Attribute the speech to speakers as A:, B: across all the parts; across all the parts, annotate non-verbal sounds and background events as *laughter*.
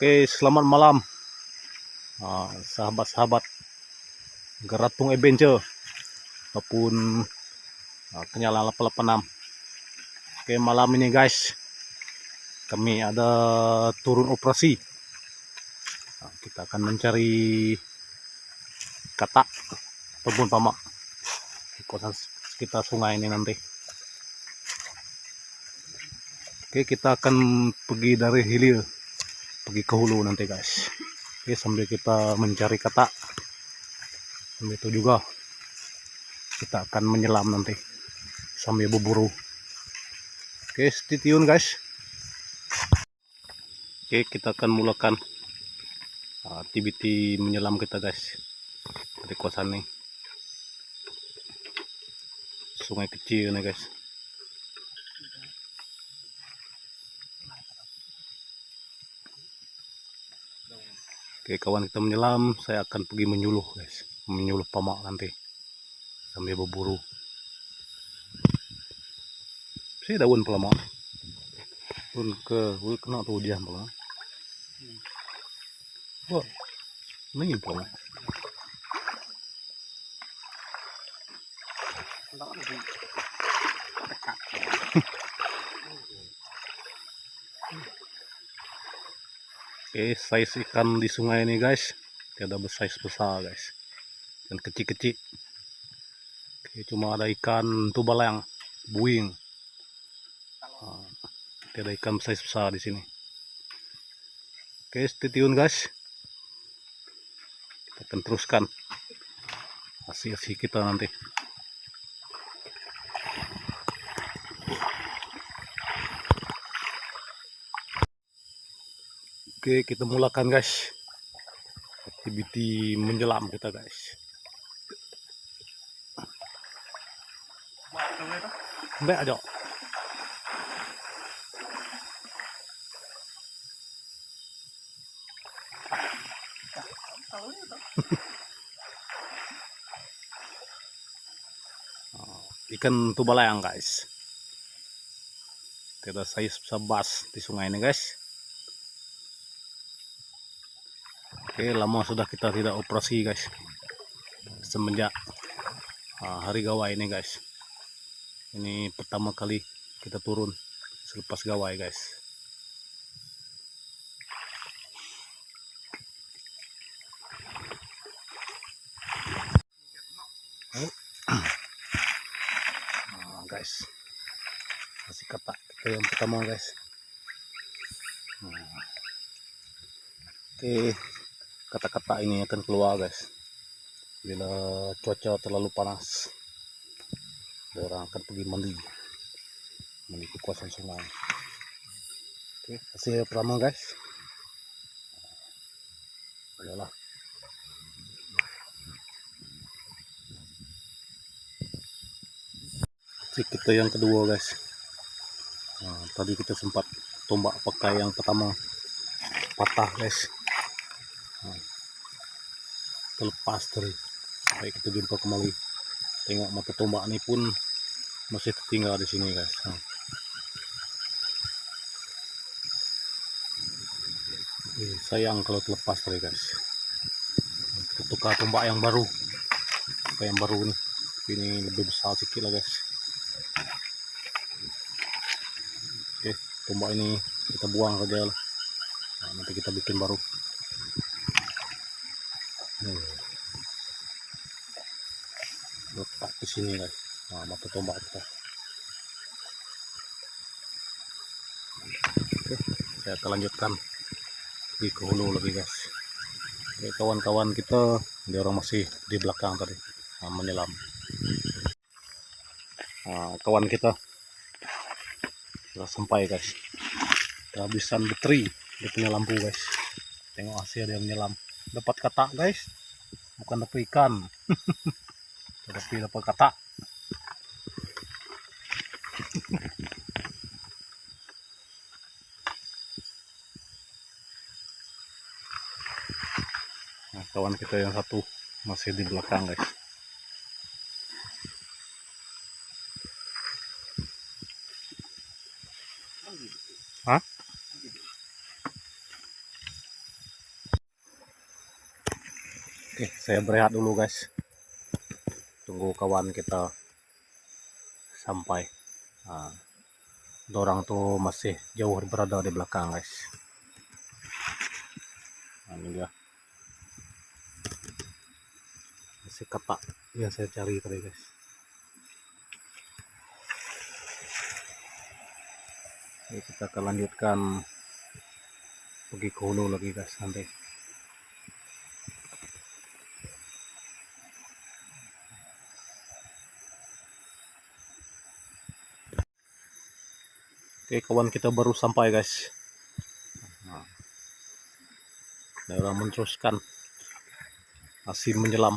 A: Oke, selamat malam. Ah, sahabat-sahabat Geratung Adventure ataupun ah, Kenyala 886. Oke, malam ini guys, kami ada turun operasi. Ah, kita akan mencari katak ataupun pamak di kawasan sekitar sungai ini nanti. Oke, kita akan pergi dari hilir pergi ke hulu nanti guys. Oke sambil kita mencari kata sambil itu juga kita akan menyelam nanti sambil berburu. Oke stay tune guys. Oke kita akan mulakan uh, activity menyelam kita guys dari kawasan nih sungai kecil nih guys Oke kawan kita menyelam saya akan pergi menyuluh guys. Menyuluh pamak nanti. Sambil berburu. Saya daun pelamak. Pun ke kena tuh dia pelamak. Wah ini pelamak Oke, size ikan di sungai ini guys, tidak bersize besar guys, dan kecil-kecil. Oke, cuma ada ikan tubalang, buing. Ah, tidak ada ikan size besar di sini. Oke, stay tune guys. Kita akan teruskan hasil-hasil kita nanti. Oke, kita mulakan guys. Activity menyelam kita guys. Mbak. Oh, *laughs* Ikan tubalayang guys. Tidak size sebas di sungai ini guys. Oke, lama sudah kita tidak operasi, guys. Semenjak ah, hari gawai ini, guys. Ini pertama kali kita turun selepas gawai, guys. Ah, guys. Kasih kata kita yang pertama, guys. Ah. Oke, kata-kata ini akan keluar guys. Bila cuaca terlalu panas, orang akan pergi mandi, mandi ke kawasan sungai. Oke, hasil pertama guys. Adalah kita yang kedua guys. Nah, tadi kita sempat tombak pakai yang pertama patah guys terlepas dari sampai kita jumpa kembali tengok mata tombak ini pun masih tertinggal di sini guys. Sayang kalau terlepas tadi guys. Kita tukar tombak yang baru. Tombak yang baru nih ini lebih besar sedikit lah guys. Oke tombak ini kita buang saja lah. Nah, nanti kita bikin baru Hmm. letak di sini guys. Nah mata tombak kita. Oke saya akan lanjutkan. Pergi ke hulu lagi guys. Oke kawan-kawan kita dia orang masih di belakang tadi. Nah, menyelam. Nah, kawan kita. Sudah sampai guys. Kehabisan bateri dia punya lampu guys. Tengok hasil dia menyelam. Dapat kata guys. Bukan dapat ikan *laughs* Tapi na pagkata. nah, kawan kita yang satu masih di belakang guys. Hah? Oke, saya berehat dulu guys. Tunggu kawan kita sampai. Nah, orang tuh masih jauh berada di belakang guys. Nah, ini dia. Masih ketak yang saya cari tadi guys. Oke, kita akan lanjutkan pergi ke hulu lagi guys nanti. Oke, kawan kita baru sampai, guys. Nah, daerah meneruskan masih menyelam.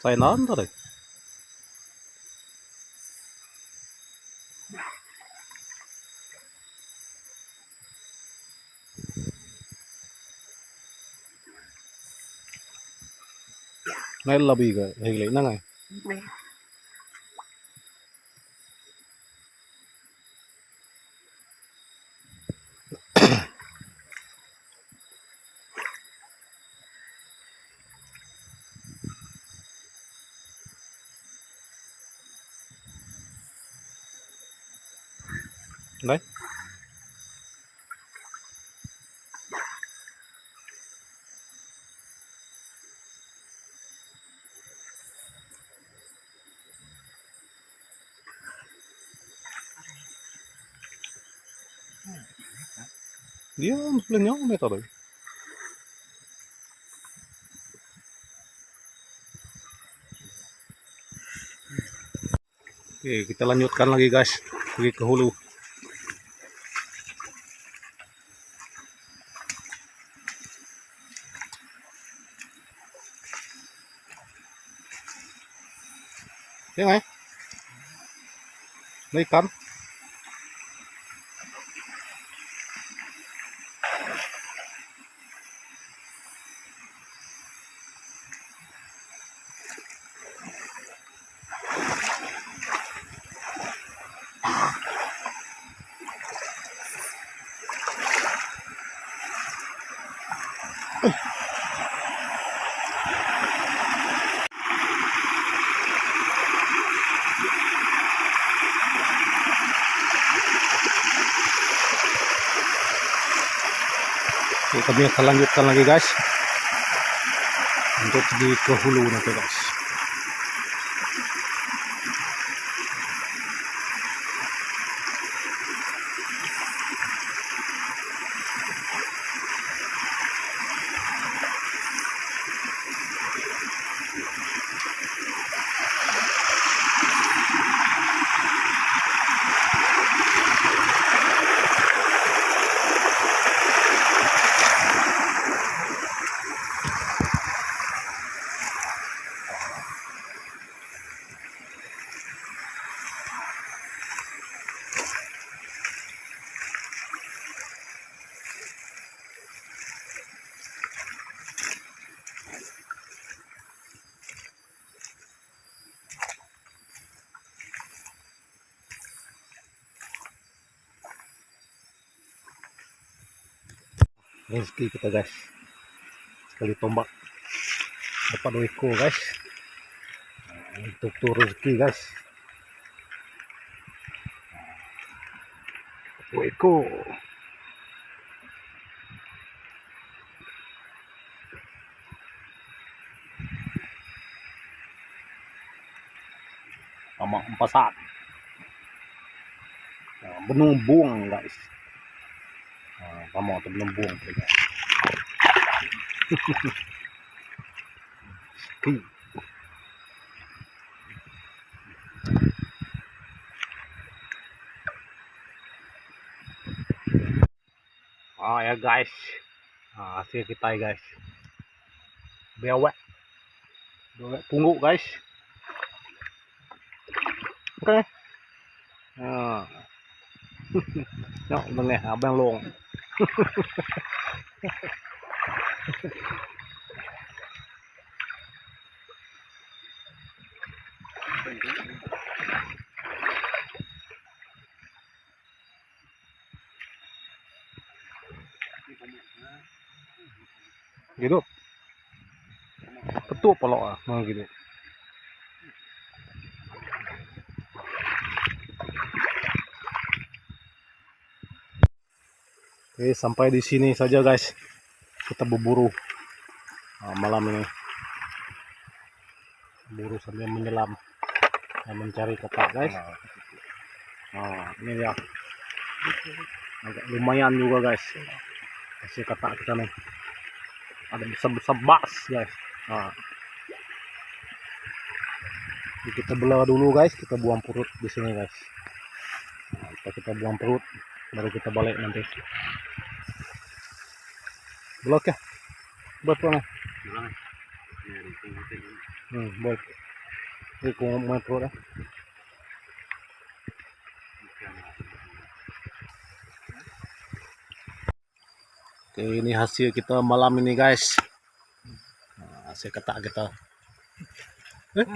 A: Saya nay là bì cái hình lấy
B: năng
A: này. Đấy. Dia sebenarnya metode. Oke, kita lanjutkan lagi guys. Pergi ke hulu. Nga eh. May ikan. Kami akan lanjutkan lagi guys. Untuk di ke hulu nanti guys. Rezeki kita guys. Sekali tombak. Dapat dua ekor guys. Nah, Untuk tu rezeki guys. Dua ekor. Sama empat saat. Nah, Benung buang guys. Nah, kamu atau belum buang tadi, guys. Ski. Ah ya guys. Ah, hasil kita ya guys. Bewek. Bewek pungguk guys. Oke. Ah. Nhóc bên này, à bên luôn gitu. Petuk pelok ah mau gitu. Oke, sampai di sini saja guys. Kita berburu Ah, malam ini. Buru sambil menyelam dan mencari kotak guys. Nah, ini dia. Agak lumayan juga guys. Kasih kotak kita nih. Ada besar-besar bas guys. Nah. Kita belah dulu guys, kita buang perut di sini guys. Nah, kita buang perut, baru kita balik nanti. Blok ya? Buat pulang ya? Hmm, baik. Ini ya. Oke, ini hasil kita malam ini guys. Nah, hasil ketak kita. Eh?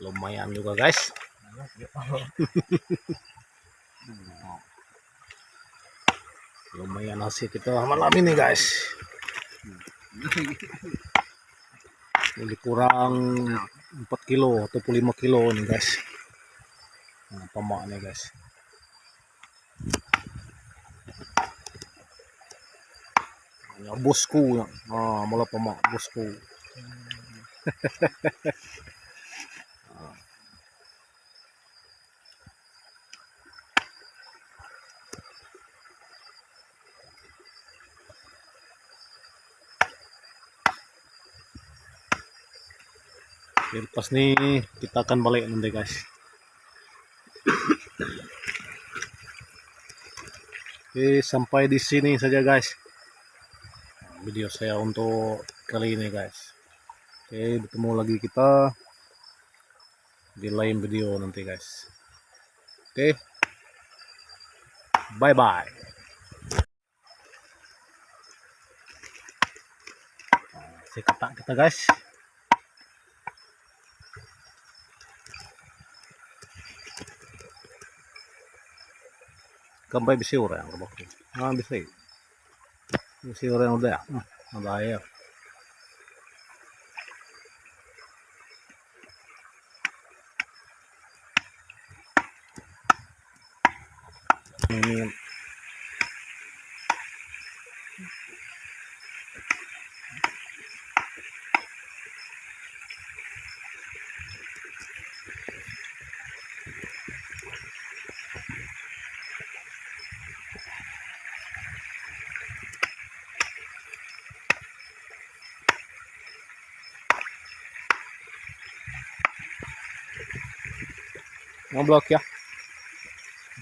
A: Lumayan juga guys. *laughs* Lumayan hasil kita malam ini guys. Jadi kurang 4 kilo atau 5 kilo nih guys. Nah, pamak nih guys. Ya, bosku ya. Ah, mula pamak bosku. *laughs* lepas ni kita akan balik nanti guys. Oke, sampai di sini saja guys. Video saya untuk kali ini guys. Oke, bertemu lagi kita di lain video nanti guys. Oke. Bye bye. Si ketak kita guys. Gambay bisi orang yang kabak. Ah, bisi. Bisi orang udah. Ngoblok ya.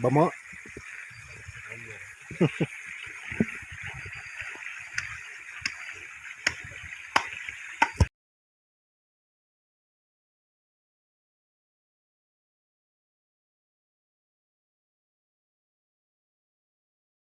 A: Bama. *laughs*